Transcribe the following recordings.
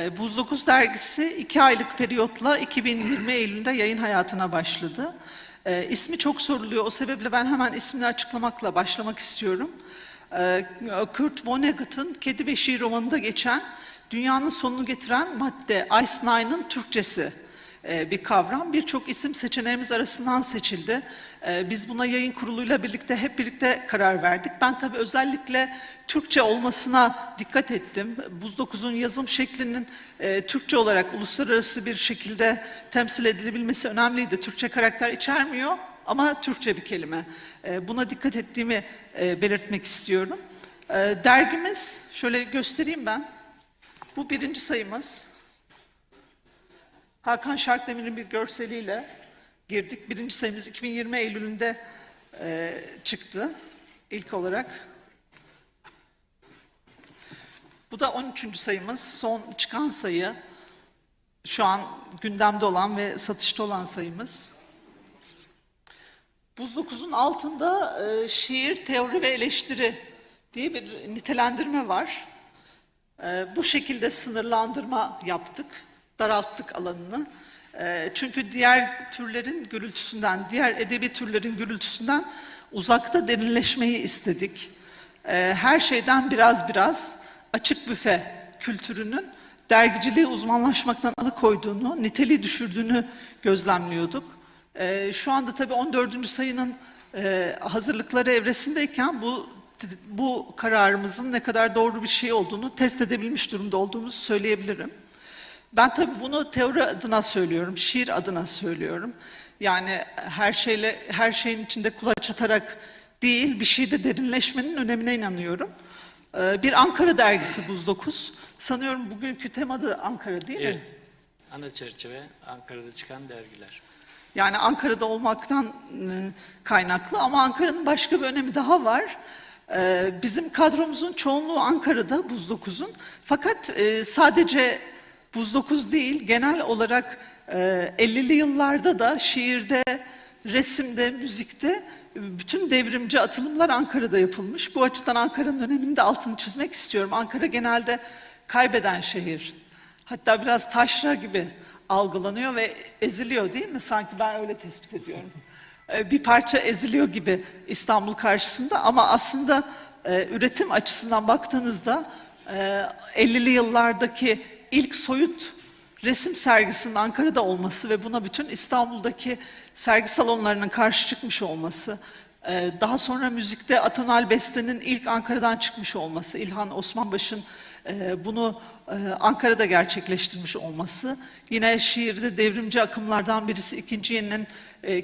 E, Buz 9 dergisi iki aylık periyotla 2020 Eylül'de yayın hayatına başladı. E, ismi çok soruluyor. O sebeple ben hemen ismini açıklamakla başlamak istiyorum. E, Kurt Vonnegut'un Kedi ve Şiir romanında geçen dünyanın sonunu getiren madde Ice Nine'ın Türkçesi bir kavram. Birçok isim seçeneğimiz arasından seçildi. E, Biz buna yayın kuruluyla birlikte hep birlikte karar verdik. Ben tabii özellikle Türkçe olmasına dikkat ettim. Buz 9'un yazım şeklinin e, Türkçe olarak uluslararası bir şekilde temsil edilebilmesi önemliydi. Türkçe karakter içermiyor ama Türkçe bir kelime. E, Buna dikkat ettiğimi e, belirtmek istiyorum. E, Dergimiz, şöyle göstereyim ben. Bu birinci sayımız. Hakan Şarkdemir'in bir görseliyle girdik. Birinci sayımız 2020 Eylül'ünde e, çıktı ilk olarak. Bu da 13. sayımız, son çıkan sayı. Şu an gündemde olan ve satışta olan sayımız. Buz 9'un altında e, şiir, teori ve eleştiri diye bir nitelendirme var. Ee, bu şekilde sınırlandırma yaptık, daralttık alanını. Ee, çünkü diğer türlerin gürültüsünden, diğer edebi türlerin gürültüsünden uzakta derinleşmeyi istedik. Ee, her şeyden biraz biraz açık büfe kültürünün dergiciliği uzmanlaşmaktan alıkoyduğunu, niteliği düşürdüğünü gözlemliyorduk. Ee, şu anda tabii 14. sayının e, hazırlıkları evresindeyken bu bu kararımızın ne kadar doğru bir şey olduğunu test edebilmiş durumda olduğumuzu söyleyebilirim. Ben tabii bunu teori adına söylüyorum, şiir adına söylüyorum. Yani her şeyle her şeyin içinde kulaç atarak değil, bir şeyde derinleşmenin önemine inanıyorum. Ee, Bir Ankara dergisi Buz 9. Sanıyorum bugünkü tema da Ankara değil mi? Evet. Ana çerçeve Ankara'da çıkan dergiler. Yani Ankara'da olmaktan e, kaynaklı ama Ankara'nın başka bir önemi daha var. E, Bizim kadromuzun çoğunluğu Ankara'da Buz 9'un. Fakat e, sadece Buz 9 değil, genel olarak e, 50'li yıllarda da şiirde, resimde, müzikte e, bütün devrimci atılımlar Ankara'da yapılmış. Bu açıdan Ankara'nın önemini de altını çizmek istiyorum. Ankara genelde kaybeden şehir. Hatta biraz taşra gibi algılanıyor ve eziliyor değil mi? Sanki ben öyle tespit ediyorum. Ee, Bir parça eziliyor gibi İstanbul karşısında ama aslında e, üretim açısından baktığınızda e, 50'li yıllardaki ilk soyut resim sergisinin Ankara'da olması ve buna bütün İstanbul'daki sergi salonlarının karşı çıkmış olması, e, daha sonra müzikte atonal bestenin ilk Ankara'dan çıkmış olması, İlhan Osmanbaş'ın e, bunu e, Ankara'da gerçekleştirmiş olması, yine şiirde devrimci akımlardan birisi ikinci yeninin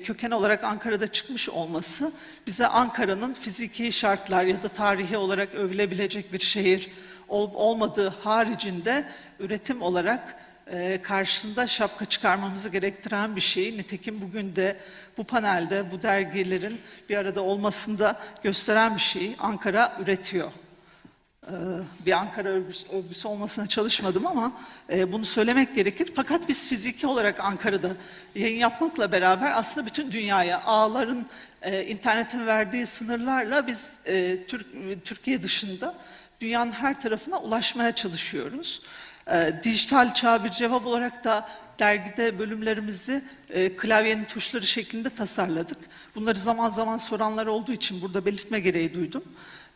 köken olarak Ankara'da çıkmış olması, bize Ankara'nın fiziki şartlar ya da tarihi olarak övülebilecek bir şehir olmadığı haricinde üretim olarak e, karşısında şapka çıkarmamızı gerektiren bir şey. Nitekim bugün de bu panelde bu dergilerin bir arada olmasında gösteren bir şey. Ankara üretiyor. Ee, bir Ankara övgüsü, övgüsü olmasına çalışmadım ama e, bunu söylemek gerekir. Fakat biz fiziki olarak Ankara'da yayın yapmakla beraber aslında bütün dünyaya ağların, e, internetin verdiği sınırlarla biz e, Türk, Türkiye dışında dünyanın her tarafına ulaşmaya çalışıyoruz. E, dijital çağ bir cevap olarak da dergide bölümlerimizi e, klavyenin tuşları şeklinde tasarladık. Bunları zaman zaman soranlar olduğu için burada belirtme gereği duydum.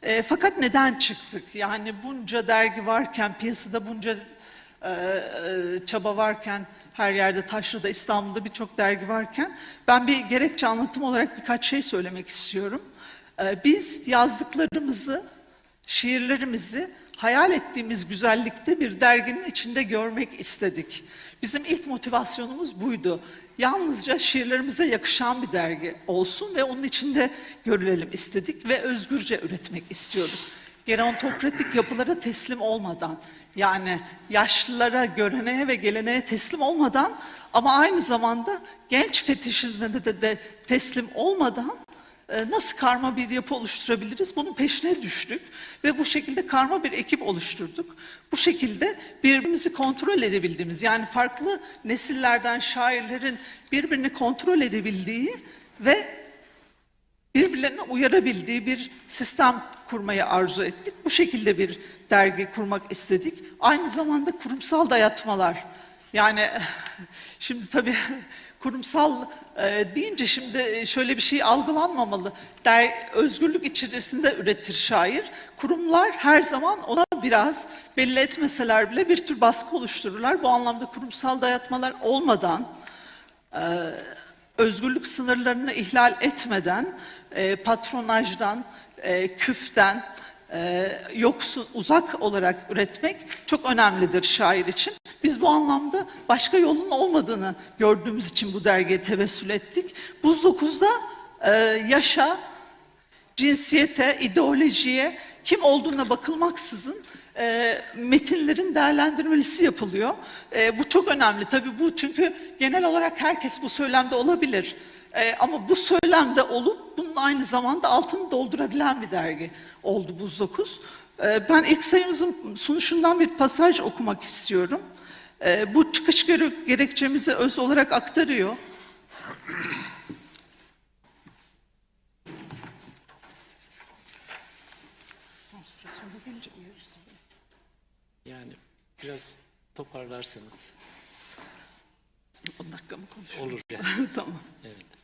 E, fakat neden çıktık? Yani bunca dergi varken, piyasada bunca e, e, çaba varken, her yerde Taşra'da, İstanbul'da birçok dergi varken ben bir gerekçe anlatım olarak birkaç şey söylemek istiyorum. E, biz yazdıklarımızı, şiirlerimizi hayal ettiğimiz güzellikte bir derginin içinde görmek istedik. Bizim ilk motivasyonumuz buydu. Yalnızca şiirlerimize yakışan bir dergi olsun ve onun içinde görülelim istedik ve özgürce üretmek istiyorduk. Gerontokratik yapılara teslim olmadan, yani yaşlılara, göreneğe ve geleneğe teslim olmadan ama aynı zamanda genç fetişizmine de, de teslim olmadan nasıl karma bir yapı oluşturabiliriz? Bunun peşine düştük ve bu şekilde karma bir ekip oluşturduk. Bu şekilde birbirimizi kontrol edebildiğimiz yani farklı nesillerden şairlerin birbirini kontrol edebildiği ve birbirlerine uyarabildiği bir sistem kurmayı arzu ettik. Bu şekilde bir dergi kurmak istedik. Aynı zamanda kurumsal dayatmalar. Yani şimdi tabii kurumsal e, deyince şimdi şöyle bir şey algılanmamalı. Der, özgürlük içerisinde üretir şair. Kurumlar her zaman ona biraz belli etmeseler bile bir tür baskı oluştururlar. Bu anlamda kurumsal dayatmalar olmadan e, özgürlük sınırlarını ihlal etmeden e, patronajdan, e, küften, e, yoksun, uzak olarak üretmek çok önemlidir şair için. Biz bu anlamda başka yolun olmadığını gördüğümüz için bu dergiye tevessül ettik. Buz 9'da e, yaşa, cinsiyete, ideolojiye, kim olduğuna bakılmaksızın e, metinlerin değerlendirmelisi yapılıyor. Bu çok önemli. Tabii bu çünkü genel olarak herkes bu söylemde olabilir. E, ama bu söylemde olup bunun aynı zamanda altını doldurabilen bir dergi oldu Buz 9. E, ben ilk sayımızın sunuşundan bir pasaj okumak istiyorum. E, bu çıkış gere- gerekçemizi öz olarak aktarıyor. Yani biraz toparlarsanız 10 dakika mı konuşuyorum? olur yani. tamam. Evet.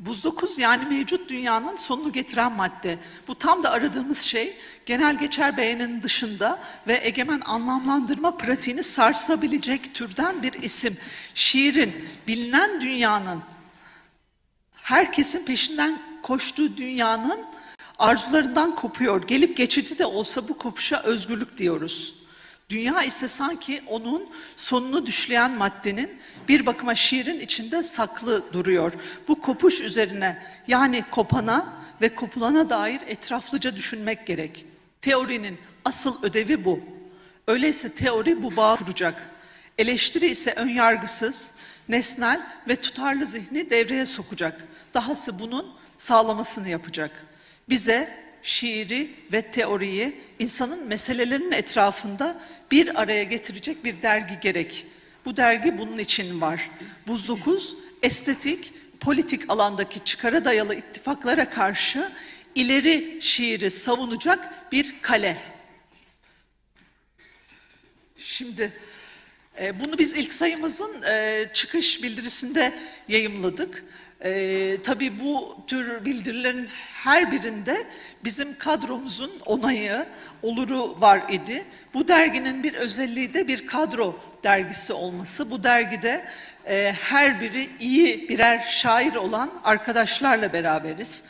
Buz 9 yani mevcut dünyanın sonunu getiren madde. Bu tam da aradığımız şey genel geçer beğeninin dışında ve egemen anlamlandırma pratiğini sarsabilecek türden bir isim. Şiirin bilinen dünyanın herkesin peşinden koştuğu dünyanın arzularından kopuyor. Gelip geçici de olsa bu kopuşa özgürlük diyoruz. Dünya ise sanki onun sonunu düşleyen maddenin bir bakıma şiirin içinde saklı duruyor. Bu kopuş üzerine yani kopana ve kopulana dair etraflıca düşünmek gerek. Teorinin asıl ödevi bu. Öyleyse teori bu bağ kuracak. Eleştiri ise önyargısız, nesnel ve tutarlı zihni devreye sokacak. Dahası bunun sağlamasını yapacak. Bize şiiri ve teoriyi insanın meselelerinin etrafında bir araya getirecek bir dergi gerek. Bu dergi bunun için var. Buz 9 estetik, politik alandaki çıkara dayalı ittifaklara karşı ileri şiiri savunacak bir kale. Şimdi e, bunu biz ilk sayımızın e, çıkış bildirisinde yayımladık. E, tabii bu tür bildirilerin her birinde bizim kadromuzun onayı, oluru var idi. Bu derginin bir özelliği de bir kadro dergisi olması. Bu dergide e, her biri iyi birer şair olan arkadaşlarla beraberiz.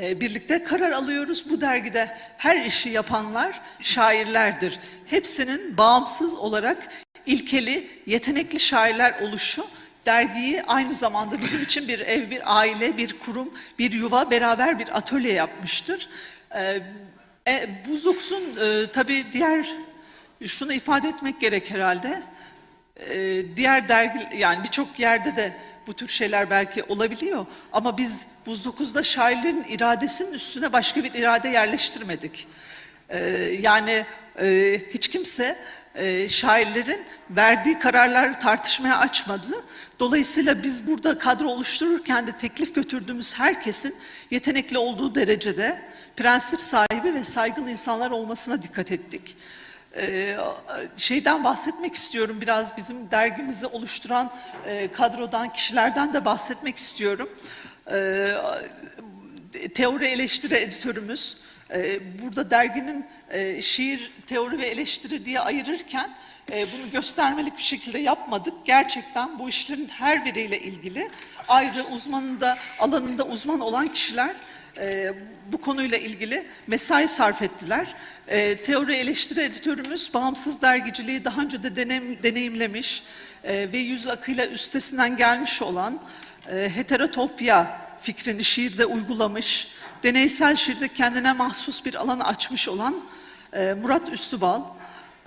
E, birlikte karar alıyoruz. Bu dergide her işi yapanlar şairlerdir. Hepsinin bağımsız olarak ilkeli, yetenekli şairler oluşu dergiyi aynı zamanda bizim için bir ev, bir aile, bir kurum, bir yuva, beraber bir atölye yapmıştır. E, e, Buzuks'un e, tabii diğer, şunu ifade etmek gerek herhalde, e, diğer dergi yani birçok yerde de bu tür şeyler belki olabiliyor ama biz Buz 9'da şairlerin iradesinin üstüne başka bir irade yerleştirmedik. E, yani e, hiç kimse e, şairlerin verdiği kararları tartışmaya açmadı. Dolayısıyla biz burada kadro oluştururken de teklif götürdüğümüz herkesin yetenekli olduğu derecede prensip sahibi ve saygın insanlar olmasına dikkat ettik. Ee, şeyden bahsetmek istiyorum biraz bizim dergimizi oluşturan e, kadrodan kişilerden de bahsetmek istiyorum. Ee, teori eleştiri editörümüz e, burada derginin e, şiir teori ve eleştiri diye ayırırken e, bunu göstermelik bir şekilde yapmadık. Gerçekten bu işlerin her biriyle ilgili ayrı uzmanında alanında uzman olan kişiler e, bu konuyla ilgili mesai sarf ettiler. Teori eleştiri editörümüz bağımsız dergiciliği daha önce de denem, deneyimlemiş ve yüz akıyla üstesinden gelmiş olan heterotopya fikrini şiirde uygulamış, deneysel şiirde kendine mahsus bir alan açmış olan e, Murat Üstübal,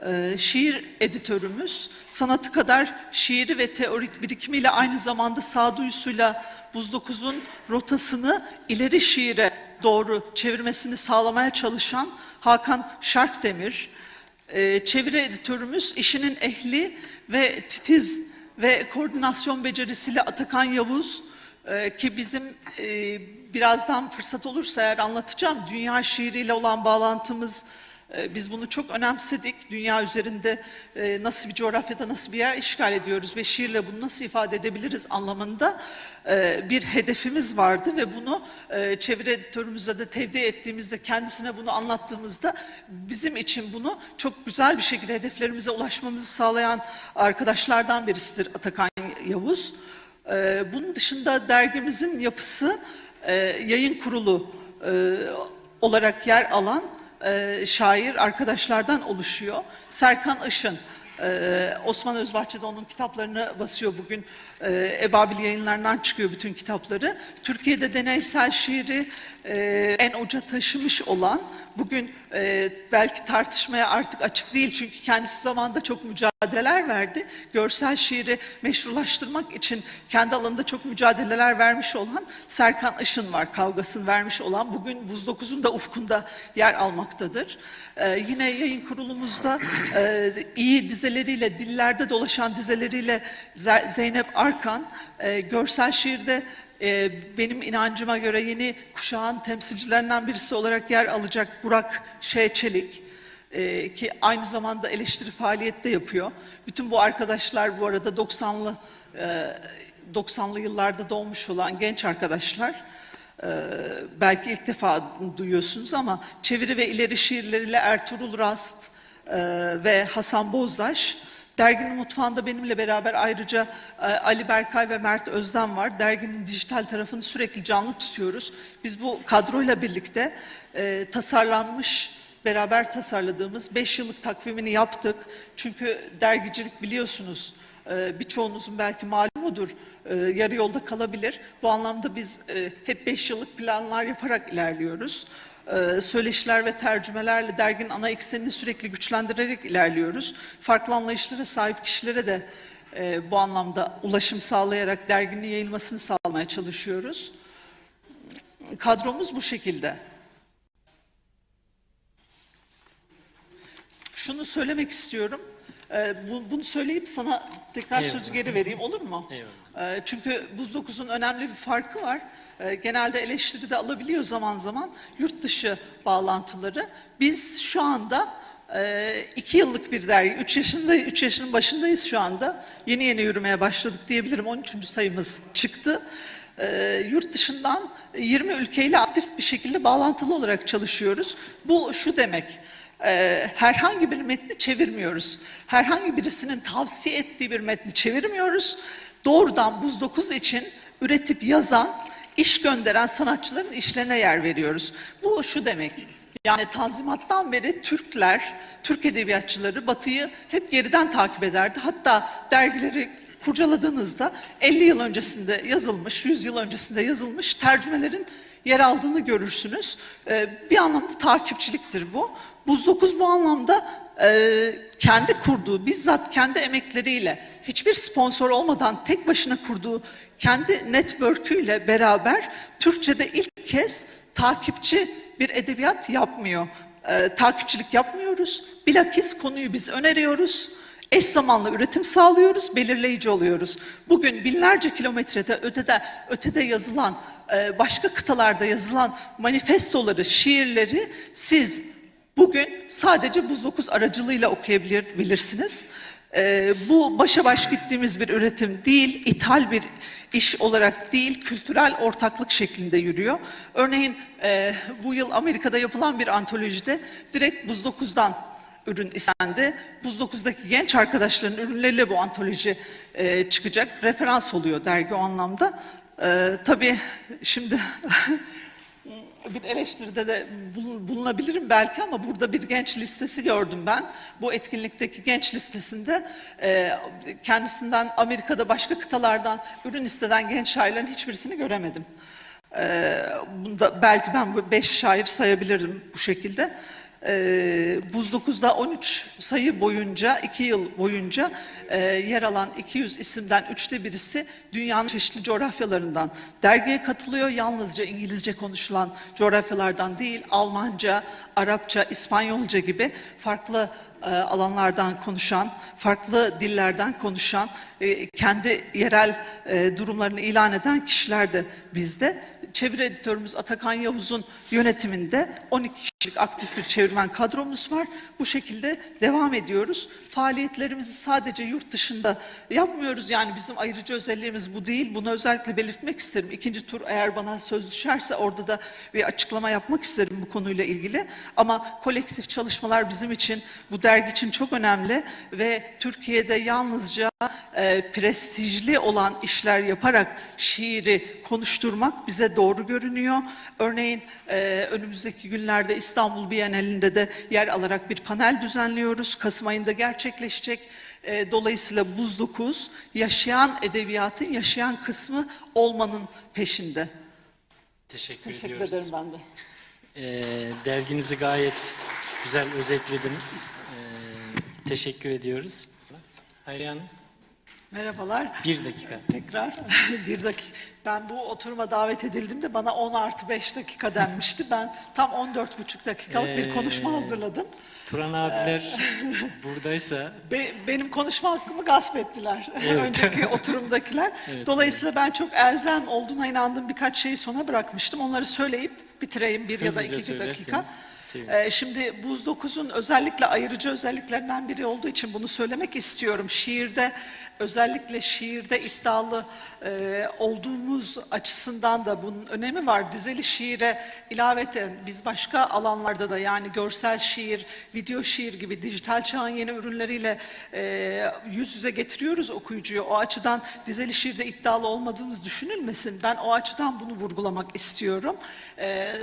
e, şiir editörümüz, sanatı kadar şiiri ve teorik birikimiyle aynı zamanda sağduyusuyla Buz 9'un rotasını ileri şiire doğru çevirmesini sağlamaya çalışan Hakan Şarkdemir, e, çeviri editörümüz işinin ehli ve titiz ve koordinasyon becerisiyle Atakan Yavuz, e, ki bizim birazdan fırsat olursa eğer anlatacağım. Dünya şiiriyle olan bağlantımız e, biz bunu çok önemsedik. Dünya üzerinde e, nasıl bir coğrafyada nasıl bir yer işgal ediyoruz ve şiirle bunu nasıl ifade edebiliriz anlamında e, bir hedefimiz vardı ve bunu çeviri editörümüze de tevdi ettiğimizde kendisine bunu anlattığımızda bizim için bunu çok güzel bir şekilde hedeflerimize ulaşmamızı sağlayan arkadaşlardan birisidir Atakan Yavuz. Bunun dışında dergimizin yapısı e, yayın kurulu e, olarak yer alan e, şair arkadaşlardan oluşuyor. Serkan Işın, Osman Özbahçe onun kitaplarını basıyor bugün. E, Ebabil yayınlarından çıkıyor bütün kitapları. Türkiye'de deneysel şiiri e, en uca taşımış olan, bugün e, belki tartışmaya artık açık değil çünkü kendisi zamanında çok mücadeleler verdi. Görsel şiiri meşrulaştırmak için kendi alanında çok mücadeleler vermiş olan Serkan Işın var. Kavgasını vermiş olan bugün Buz 9'un da ufkunda yer almaktadır. Ee, yine yayın kurulumuzda e, iyi dizeleriyle, dillerde dolaşan dizeleriyle Zeynep Arkan e, görsel şiirde e, benim inancıma göre yeni kuşağın temsilcilerinden birisi olarak yer alacak Burak Ş. Çelik e, ki aynı zamanda eleştiri faaliyette yapıyor. Bütün bu arkadaşlar bu arada 90'lı e, 90'lı yıllarda doğmuş olan genç arkadaşlar. E, belki ilk defa duyuyorsunuz ama çeviri ve ileri şiirleriyle Ertuğrul Rast e, ve Hasan Bozdaş Derginin mutfağında benimle beraber ayrıca e, Ali Berkay ve Mert Özden var. Derginin dijital tarafını sürekli canlı tutuyoruz. Biz bu kadroyla birlikte e, tasarlanmış, beraber tasarladığımız 5 yıllık takvimini yaptık. Çünkü dergicilik biliyorsunuz e, birçoğunuzun belki malumudur yarı yolda kalabilir. Bu anlamda biz hep 5 yıllık planlar yaparak ilerliyoruz e, söyleşiler ve tercümelerle derginin ana eksenini sürekli güçlendirerek ilerliyoruz. Farklı anlayışlara sahip kişilere de e, bu anlamda ulaşım sağlayarak derginin yayılmasını sağlamaya çalışıyoruz. Kadromuz bu şekilde. Şunu söylemek istiyorum. E, bu- bunu söyleyip sana tekrar Eyvallah. sözü geri vereyim olur mu? Eyvallah. E, Çünkü Buz 9'un önemli bir farkı var. E, Genelde eleştiri de alabiliyor zaman zaman yurt dışı bağlantıları. Biz şu anda e, iki yıllık bir dergi, üç yaşında, üç yaşının başındayız şu anda. Yeni yeni yürümeye başladık diyebilirim. 13. sayımız çıktı. E, Yurt dışından 20 ülkeyle aktif bir şekilde bağlantılı olarak çalışıyoruz. Bu şu demek. Ee, herhangi bir metni çevirmiyoruz. Herhangi birisinin tavsiye ettiği bir metni çevirmiyoruz. Doğrudan Buz 9 için üretip yazan, iş gönderen sanatçıların işlerine yer veriyoruz. Bu şu demek. Yani Tanzimat'tan beri Türkler, Türk edebiyatçıları Batı'yı hep geriden takip ederdi. Hatta dergileri kurcaladığınızda 50 yıl öncesinde yazılmış, 100 yıl öncesinde yazılmış tercümelerin yer aldığını görürsünüz. Ee, bir anlamda takipçiliktir bu. Buz 9 bu anlamda e, kendi kurduğu, bizzat kendi emekleriyle, hiçbir sponsor olmadan tek başına kurduğu kendi network'üyle beraber Türkçe'de ilk kez takipçi bir edebiyat yapmıyor. Ee, takipçilik yapmıyoruz. Bilakis konuyu biz öneriyoruz. Eş zamanlı üretim sağlıyoruz, belirleyici oluyoruz. Bugün binlerce kilometrede ötede, ötede yazılan, e, başka kıtalarda yazılan manifestoları, şiirleri siz bugün sadece Buz 9 aracılığıyla okuyabilirsiniz. E, bu başa baş gittiğimiz bir üretim değil, ithal bir iş olarak değil, kültürel ortaklık şeklinde yürüyor. Örneğin e, bu yıl Amerika'da yapılan bir antolojide direkt Buz 9'dan ürün istendi. Buz 9'daki genç arkadaşların ürünleriyle bu antoloji e, çıkacak. Referans oluyor dergi o anlamda. E, tabii şimdi bir eleştiride de bul- bulunabilirim belki ama burada bir genç listesi gördüm ben. Bu etkinlikteki genç listesinde e, kendisinden Amerika'da başka kıtalardan ürün isteden genç şairlerin hiçbirisini göremedim. E, bunda belki ben bu beş şair sayabilirim bu şekilde. Ee, Buz 9'da 13 sayı boyunca, 2 yıl boyunca e, yer alan 200 isimden üçte birisi dünyanın çeşitli coğrafyalarından dergiye katılıyor. Yalnızca İngilizce konuşulan coğrafyalardan değil, Almanca, Arapça, İspanyolca gibi farklı e, alanlardan konuşan, farklı dillerden konuşan, e, kendi yerel e, durumlarını ilan eden kişiler de bizde. Çeviri editörümüz Atakan Yavuz'un yönetiminde 12 kişilik aktif bir çevirmen kadromuz var. Bu şekilde devam ediyoruz. Faaliyetlerimizi sadece yurt dışında yapmıyoruz. Yani bizim ayrıcı özelliğimiz bu değil. Bunu özellikle belirtmek isterim. İkinci tur eğer bana söz düşerse orada da bir açıklama yapmak isterim bu konuyla ilgili. Ama kolektif çalışmalar bizim için, bu dergi için çok önemli ve Türkiye'de yalnızca e, prestijli olan işler yaparak şiiri konuşturmak bize doğru görünüyor. Örneğin e, önümüzdeki günlerde İstanbul Bienalinde de yer alarak bir panel düzenliyoruz. Kasım ayında gerçekleşecek. E, dolayısıyla Buz 9 yaşayan edebiyatın yaşayan kısmı olmanın peşinde. Teşekkür, Teşekkür ediyoruz. ederim ben de. Ee, derginizi gayet güzel özetlediniz. Ee, teşekkür ediyoruz. Hayriye Hanım, Merhabalar. bir dakika. Tekrar bir dakika. Ben bu oturuma davet edildim de bana 10 artı 5 dakika denmişti. Ben tam 14,5 dakikalık bir konuşma Ee, hazırladım. Turan abiler buradaysa Be- benim konuşma hakkımı gasp ettiler Evet. önceki oturumdakiler. Evet, Dolayısıyla ben çok elzem olduğuna inandığım birkaç şeyi sona bırakmıştım. Onları söyleyip bitireyim bir ya da Hızlıca iki dakika. Ee, şimdi Buz 9'un özellikle ayırıcı özelliklerinden biri olduğu için bunu söylemek istiyorum. Şiirde özellikle şiirde iddialı e, olduğumuz açısından da bunun önemi var. Dizeli şiire ilaveten biz başka alanlarda da yani görsel şiir, video şiir gibi dijital çağın yeni ürünleriyle e, yüz yüze getiriyoruz okuyucuyu. O açıdan dizeli şiirde iddialı olmadığımız düşünülmesin. Ben o açıdan bunu vurgulamak istiyorum. E,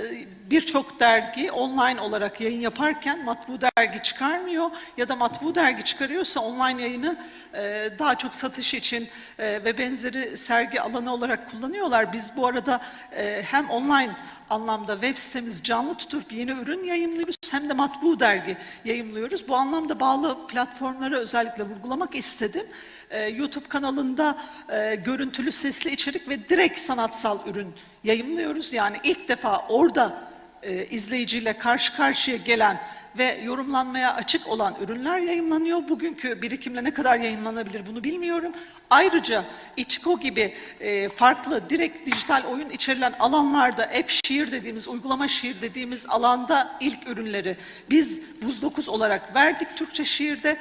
Birçok dergi online olarak yayın yaparken matbu dergi çıkarmıyor ya da matbu dergi çıkarıyorsa online yayını e, daha çok satış için e, ve benzeri sergi alanı olarak kullanıyorlar. Biz bu arada e, hem online anlamda web sitemiz canlı tutup yeni ürün yayımlıyoruz hem de matbu dergi yayımlıyoruz. Bu anlamda bağlı platformları özellikle vurgulamak istedim. Ee, YouTube kanalında e, görüntülü sesli içerik ve direkt sanatsal ürün yayımlıyoruz. Yani ilk defa orada e, izleyiciyle karşı karşıya gelen ve yorumlanmaya açık olan ürünler yayınlanıyor. Bugünkü birikimle ne kadar yayınlanabilir bunu bilmiyorum. Ayrıca Ichigo gibi e, farklı direkt dijital oyun içerilen alanlarda app şiir dediğimiz, uygulama şiir dediğimiz alanda ilk ürünleri biz Buz 9 olarak verdik Türkçe şiirde.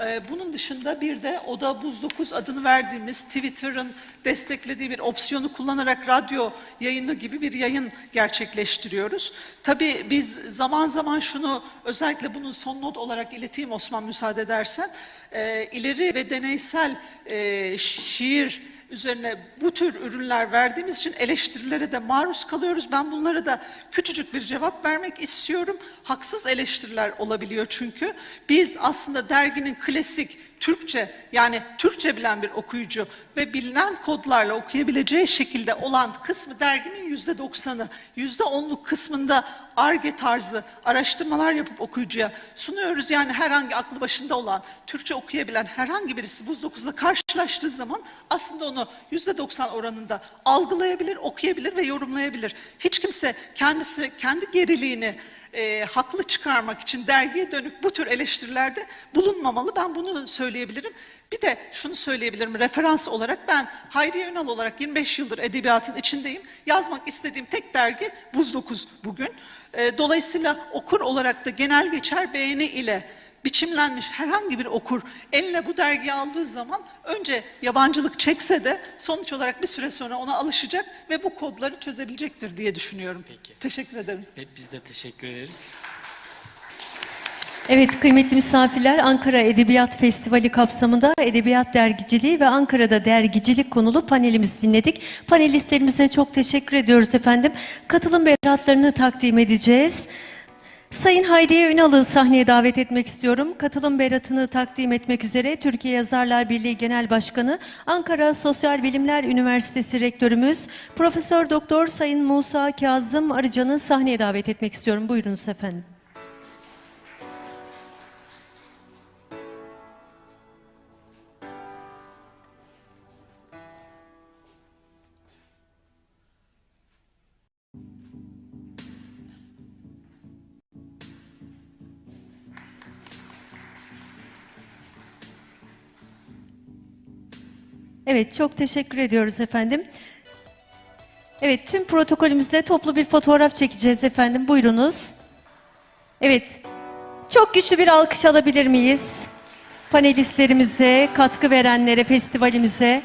Ee, Bunun dışında bir de Oda Buz 9 adını verdiğimiz Twitter'ın desteklediği bir opsiyonu kullanarak radyo yayını gibi bir yayın gerçekleştiriyoruz. Tabii biz zaman zaman şunu özellikle bunun son not olarak ileteyim Osman müsaade edersen. Ee, ileri ve deneysel e, şiir üzerine bu tür ürünler verdiğimiz için eleştirilere de maruz kalıyoruz. Ben bunlara da küçücük bir cevap vermek istiyorum. Haksız eleştiriler olabiliyor çünkü. Biz aslında derginin klasik Türkçe yani Türkçe bilen bir okuyucu ve bilinen kodlarla okuyabileceği şekilde olan kısmı derginin yüzde doksanı, yüzde onluk kısmında ARGE tarzı araştırmalar yapıp okuyucuya sunuyoruz. Yani herhangi aklı başında olan, Türkçe okuyabilen herhangi birisi Buz 9'la karşılaştığı zaman aslında onu yüzde doksan oranında algılayabilir, okuyabilir ve yorumlayabilir. Hiç kimse kendisi, kendi geriliğini e, haklı çıkarmak için dergiye dönük bu tür eleştirilerde bulunmamalı. Ben bunu söyleyebilirim. Bir de şunu söyleyebilirim referans olarak ben Hayriye Ünal olarak 25 yıldır edebiyatın içindeyim. Yazmak istediğim tek dergi Buz 9 bugün. E, dolayısıyla okur olarak da genel geçer beğeni ile biçimlenmiş herhangi bir okur eline bu dergiyi aldığı zaman önce yabancılık çekse de sonuç olarak bir süre sonra ona alışacak ve bu kodları çözebilecektir diye düşünüyorum. Peki. Teşekkür ederim. Evet, biz de teşekkür ederiz. Evet kıymetli misafirler Ankara Edebiyat Festivali kapsamında edebiyat dergiciliği ve Ankara'da dergicilik konulu panelimizi dinledik. Panelistlerimize çok teşekkür ediyoruz efendim. Katılım beratlarını takdim edeceğiz. Sayın Hayriye Ünal'ı sahneye davet etmek istiyorum. Katılım beratını takdim etmek üzere Türkiye Yazarlar Birliği Genel Başkanı, Ankara Sosyal Bilimler Üniversitesi Rektörümüz Profesör Doktor Sayın Musa Kazım Arıcan'ı sahneye davet etmek istiyorum. Buyurunuz efendim. Evet, çok teşekkür ediyoruz efendim. Evet, tüm protokolümüzde toplu bir fotoğraf çekeceğiz efendim. Buyurunuz. Evet, çok güçlü bir alkış alabilir miyiz? Panelistlerimize, katkı verenlere, festivalimize.